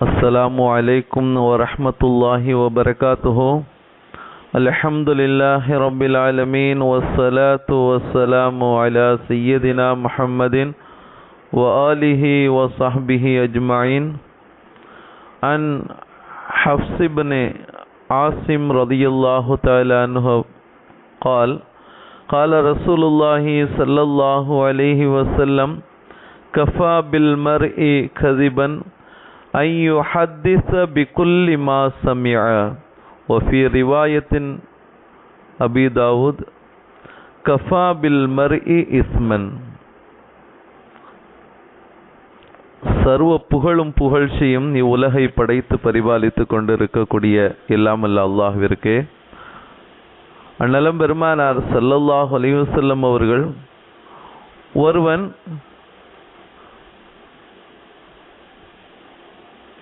السلام عليكم ورحمة الله وبركاته. الحمد لله رب العالمين والصلاة والسلام على سيدنا محمد وآله وصحبه أجمعين عن حفص بن عاصم رضي الله تعالى عنه قال قال رسول الله صلى الله عليه وسلم كفى بالمرء كذبا أن يحدث بكل ما سمع وفي رواية أبي داود كفى بالمرء إثما சர்வ புகழும் புகழ்ச்சியும் இவ்வுலகை படைத்து பரிபாலித்துக் கொண்டிருக்கக்கூடிய எல்லாமல்ல அல்லாஹ்விற்கே அந்நலம் பெருமானார் ஸல்லல்லாஹு அலைஹி வஸல்லம் அவர்கள் ஒருவன்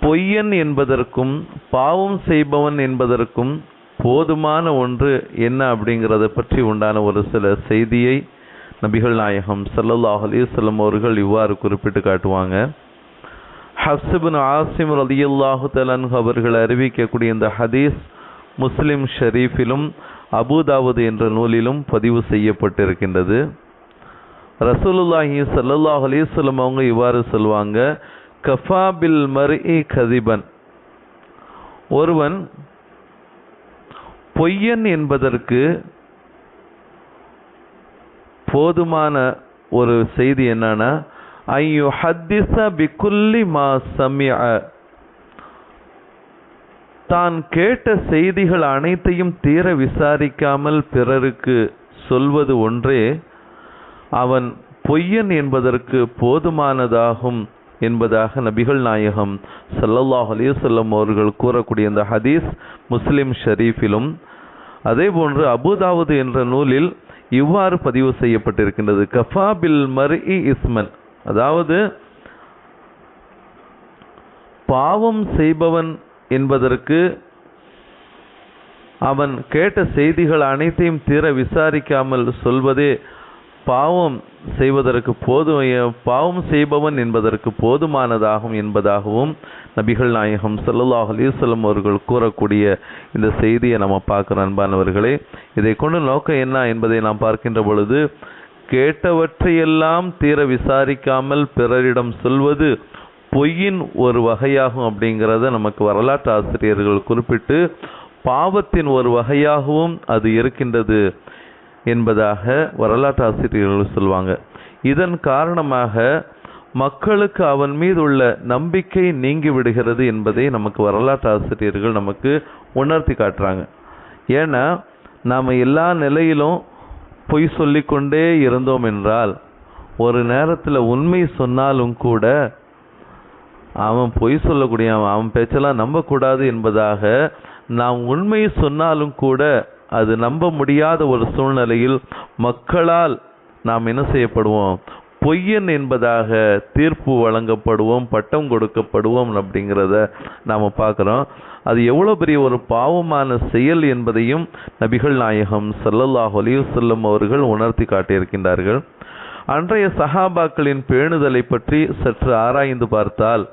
பொய்யன் என்பதற்கும் பாவம் செய்பவன் என்பதற்கும் போதுமான ஒன்று என்ன அப்படிங்கிறத பற்றி உண்டான ஒரு சில செய்தியை நபிகள் நாயகம் சல்லல்லாஹ் அலிசல்லம் அவர்கள் இவ்வாறு குறிப்பிட்டு காட்டுவாங்க. ஹப்சிபின் ஆசிம் ரலியுல்லாஹு தலன்ஹு அவர்கள் அறிவிக்கக்கூடிய இந்த ஹதீஸ் முஸ்லிம் ஷெரீஃபிலும் அபுதாவது என்ற நூலிலும் பதிவு செய்யப்பட்டிருக்கின்றது. ரசூலுல்லாஹி ஸல்லல்லாஹு அலைஹி அவங்க இவ்வாறு சொல்வாங்க கஃபாபில் மர்இ கதிபன். ஒருவன் பொய்யன் என்பதற்கு போதுமான ஒரு செய்தி என்னன்னா ஐயோ ஹத்திச பிக்குல்லி மா சமிய தான் கேட்ட செய்திகள் அனைத்தையும் தீர விசாரிக்காமல் பிறருக்கு சொல்வது ஒன்றே அவன் பொய்யன் என்பதற்கு போதுமானதாகும். என்பதாக நபிகள் நாயகம் சல்லல்லாஹ் அலிசல்லம் அவர்கள் கூறக்கூடிய இந்த ஹதீஸ் முஸ்லிம் ஷரீஃபிலும். அதே போன்று அபுதாவது என்ற நூலில் இவ்வாறு பதிவு செய்யப்பட்டிருக்கின்றது. கஃபா பில் மர்இ இஸ்மன். அதாவது பாவம் செய்பவன் என்பதற்கு அவன் கேட்ட செய்திகள் அனைத்தையும் தீர விசாரிக்காமல் சொல்வதே பாவம் செய்வதற்கு போதும் பாவம் செய்பவன் என்பதற்கு போதுமானதாகும் என்பதாகவும் நபிகள் நாயகம் ஸல்லல்லாஹு அலைஹி அவர்கள் கூறக்கூடிய இந்த செய்தியை நம்ம பார்க்குறோம். அன்பானவர்களே இதை கொண்டு நோக்கம் என்ன என்பதை நாம் பார்க்கின்ற பொழுது கேட்டவற்றையெல்லாம் தீர விசாரிக்காமல் பிறரிடம் சொல்வது பொய்யின் ஒரு வகையாகும் அப்படிங்கிறத நமக்கு வரலாற்று ஆசிரியர்கள் குறிப்பிட்டு பாவத்தின் ஒரு வகையாகவும் அது இருக்கின்றது. என்பதாக வரலாற்று ஆசிரியர்கள் சொல்லுவாங்க இதன் காரணமாக மக்களுக்கு அவன் மீது உள்ள நம்பிக்கை நீங்கி விடுகிறது என்பதை நமக்கு வரலாற்று ஆசிரியர்கள் நமக்கு உணர்த்தி காட்டுறாங்க. ஏன்னா நாம் எல்லா நிலையிலும் பொய் சொல்லிக்கொண்டே இருந்தோம் என்றால் ஒரு நேரத்தில் உண்மை சொன்னாலும் கூட அவன் பொய் சொல்லக்கூடிய அவன் பேச்செல்லாம் நம்பக்கூடாது என்பதாக நாம் உண்மை சொன்னாலும் கூட அது நம்ப முடியாத ஒரு சூழ்நிலையில் மக்களால் நாம் என்ன செய்யப்படுவோம்? பொய்யன் என்பதாக தீர்ப்பு வழங்கப்படுவோம் பட்டம் கொடுக்கப்படுவோம் அப்படிங்கிறத நாம் பார்க்குறோம். அது எவ்வளோ பெரிய ஒரு பாவமான செயல் என்பதையும் நபிகள் நாயகம் சல்லல்லாஹ் அலைஹி அவர்கள் உணர்த்தி காட்டியிருக்கின்றார்கள். அன்றைய சஹாபாக்களின் பேணுதலை பற்றி சற்று ஆராய்ந்து பார்த்தால்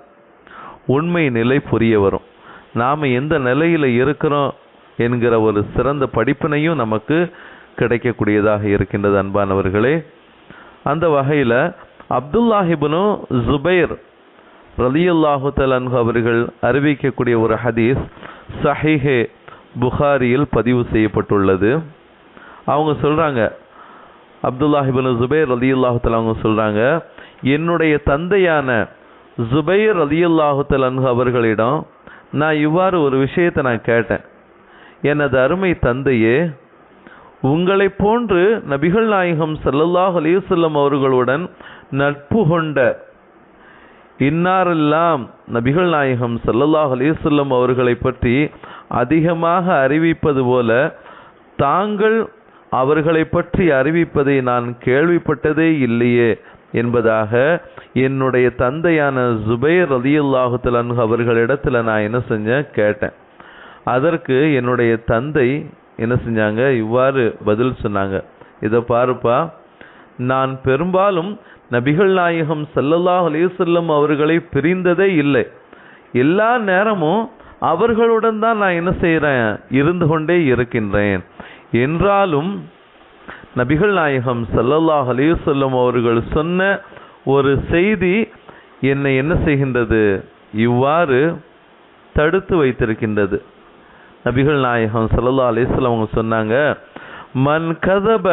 உண்மை நிலை புரிய வரும். நாம் எந்த நிலையில் இருக்கிறோம்? என்கிற ஒரு சிறந்த படிப்பினையும் நமக்கு கிடைக்கக்கூடியதாக இருக்கின்றது அன்பானவர்களே. அந்த வகையில் அப்துல்லாஹிபனு ஜுபைர் ரலியுல்லாஹு தலன்ஹு அவர்கள் அறிவிக்கக்கூடிய ஒரு ஹதீஸ் சஹிஹே புகாரியில் பதிவு செய்யப்பட்டுள்ளது. அவங்க சொல்கிறாங்க அப்துல்லாஹிபனு ஜுபைர் ரலியல்லாஹு தலா அவங்க சொல்கிறாங்க என்னுடைய தந்தையான ஜுபைர் ரலியல்லாஹு தலன்ஹு அவர்களிடம் நான் இவ்வாறு ஒரு விஷயத்தை நான் கேட்டேன். எனது அருமை தந்தையே உங்களை போன்று நபிகள் நாயகம் சல்லல்லாஹ் அலிசல்லம் அவர்களுடன் நட்பு கொண்ட இன்னாரெல்லாம் நபிகள் நாயகம் சல்லல்லாஹ் அலிசல்லம் அவர்களை பற்றி அதிகமாக அறிவிப்பது போல தாங்கள் அவர்களை பற்றி அறிவிப்பதை நான் கேள்விப்பட்டதே இல்லையே என்பதாக என்னுடைய தந்தையான ஜுபைர் ரலியல்லாஹு அவர்களிடத்தில் நான் என்ன செஞ்சேன்? கேட்டேன். அதற்கு என்னுடைய தந்தை என்ன செஞ்சாங்க? இவ்வாறு பதில் சொன்னாங்க. இதை பாருப்பா நான் பெரும்பாலும் நபிகள் நாயகம் சல்லல்லாஹ் அலைஹி அவர்களை பிரிந்ததே இல்லை. எல்லா நேரமும் அவர்களுடன் தான் நான் என்ன செய்கிறேன் இருந்து கொண்டே இருக்கின்றேன். என்றாலும் நபிகள் நாயகம் சல்லல்லாஹ் அலைஹி அவர்கள் சொன்ன ஒரு செய்தி என்னை என்ன செய்கின்றது? இவ்வாறு தடுத்து வைத்திருக்கின்றது. நபிகள் நாயகம் சல்லா அலிஸ்லாம் அவங்க சொன்னாங்க மன் கதப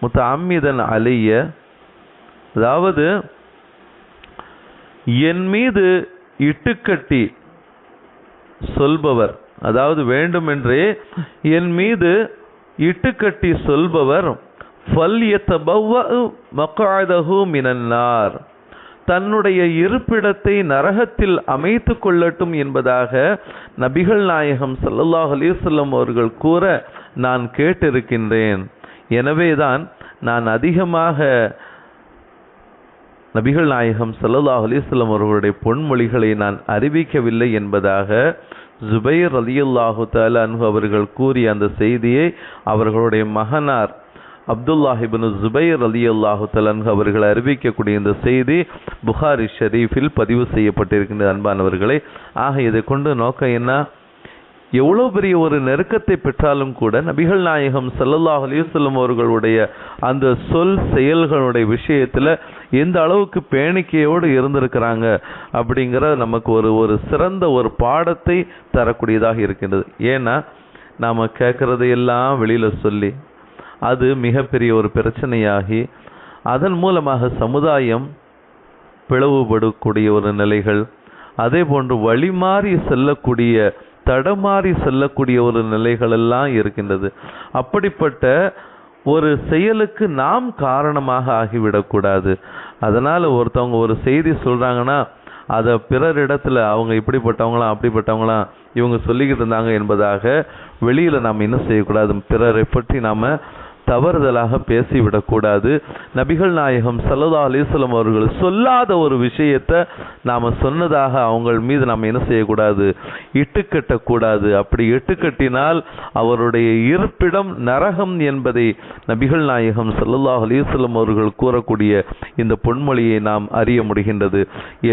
முத்த அம்மிதன் அலைய அதாவது என் மீது இட்டுக்கட்டி சொல்பவர். அதாவது வேண்டுமென்றே என் மீது இட்டுக்கட்டி சொல்பவர். ஃபல்யத்தபவ்வ மக்அதஹு மினன்னார் தன்னுடைய இருப்பிடத்தை நரகத்தில் அமைத்து கொள்ளட்டும் என்பதாக நபிகள் நாயகம் சல்லல்லாஹ் அலிசல்லம் அவர்கள் கூற நான் கேட்டிருக்கின்றேன். எனவேதான் நான் அதிகமாக நபிகள் நாயகம் சல்லல்லாஹ் அலைஹி அவர்களுடைய பொன்மொழிகளை நான் அறிவிக்கவில்லை என்பதாக ஜுபைர் அலியுல்லாஹு தஆலா அன்ஹு அவர்கள் கூறிய அந்த செய்தியை அவர்களுடைய மகனார் அப்துல்லாஹிபின் ஜுபைர் அலி அல்லாஹு தலன் அவர்கள் அறிவிக்கக்கூடிய இந்த செய்தி புகாரி ஷரீஃபில் பதிவு செய்யப்பட்டிருக்கின்ற அன்பானவர்களே. ஆக இதை கொண்டு நோக்கம் என்ன? எவ்வளோ பெரிய ஒரு நெருக்கத்தை பெற்றாலும் கூட நபிகள் நாயகம் சல்லல்லாஹ் அலைஹி அவர்களுடைய அந்த சொல் செயல்களுடைய விஷயத்தில் எந்த அளவுக்கு பேணிக்கையோடு இருந்திருக்கிறாங்க அப்படிங்கிற நமக்கு ஒரு ஒரு சிறந்த ஒரு பாடத்தை தரக்கூடியதாக இருக்கின்றது. ஏன்னா நாம் கேட்குறதையெல்லாம் வெளியில் சொல்லி அது மிகப்பெரிய ஒரு பிரச்சனையாகி அதன் மூலமாக சமுதாயம் பிளவுபடக்கூடிய ஒரு நிலைகள் அதே போன்று வழிமாறி செல்லக்கூடிய தடமாறி செல்லக்கூடிய ஒரு நிலைகள் எல்லாம் இருக்கின்றது. அப்படிப்பட்ட ஒரு செயலுக்கு நாம் காரணமாக ஆகிவிடக்கூடாது. அதனால் ஒருத்தவங்க ஒரு செய்தி சொல்கிறாங்கன்னா அதை பிறரிடத்தில் அவங்க இப்படிப்பட்டவங்களாம் அப்படிப்பட்டவங்களாம் இவங்க சொல்லிக்கிட்டு இருந்தாங்க என்பதாக வெளியில் நாம் என்ன செய்யக்கூடாது? பிறரை பற்றி நாம் தவறுதலாக பேசிவிடக்கூடாது. நபிகள் நாயகம் சல்லதா அலிஸ்லம் அவர்கள் சொல்லாத ஒரு விஷயத்தை நாம் சொன்னதாக அவங்கள் மீது நாம் என்ன செய்யக்கூடாது? இட்டுக்கட்டக்கூடாது. அப்படி இட்டுக்கட்டினால் அவருடைய இருப்பிடம் நரகம் என்பதை நபிகள் நாயகம் சல்லதா அலிஸ்லம் அவர்கள் கூறக்கூடிய இந்த பொன்மொழியை நாம் அறிய முடிகின்றது.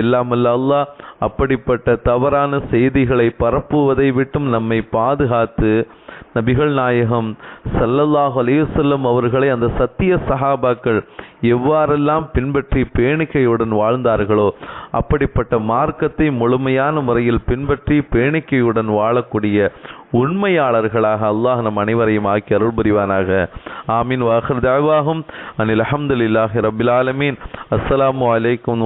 எல்லாமல்ல அல்லாஹ் அப்படிப்பட்ட தவறான செய்திகளை பரப்புவதை விட்டும் நம்மை பாதுகாத்து நபிகள் நாயகம் சல்லல்லாஹ் அலையுசல்லம் அவர்களை அந்த சத்திய சஹாபாக்கள் எவ்வாறெல்லாம் பின்பற்றி பேணிக்கையுடன் வாழ்ந்தார்களோ அப்படிப்பட்ட மார்க்கத்தை முழுமையான முறையில் பின்பற்றி பேணிக்கையுடன் வாழக்கூடிய உண்மையாளர்களாக அல்லாஹ் நம் அனைவரையும் ஆக்கி அருள் புரிவானாக. ஆமீன். வாஹர் தாவாகும் அனில் அஹமதுல்லாஹி ரபில் ஆலமீன். அஸ்ஸலாமு அலைக்கும்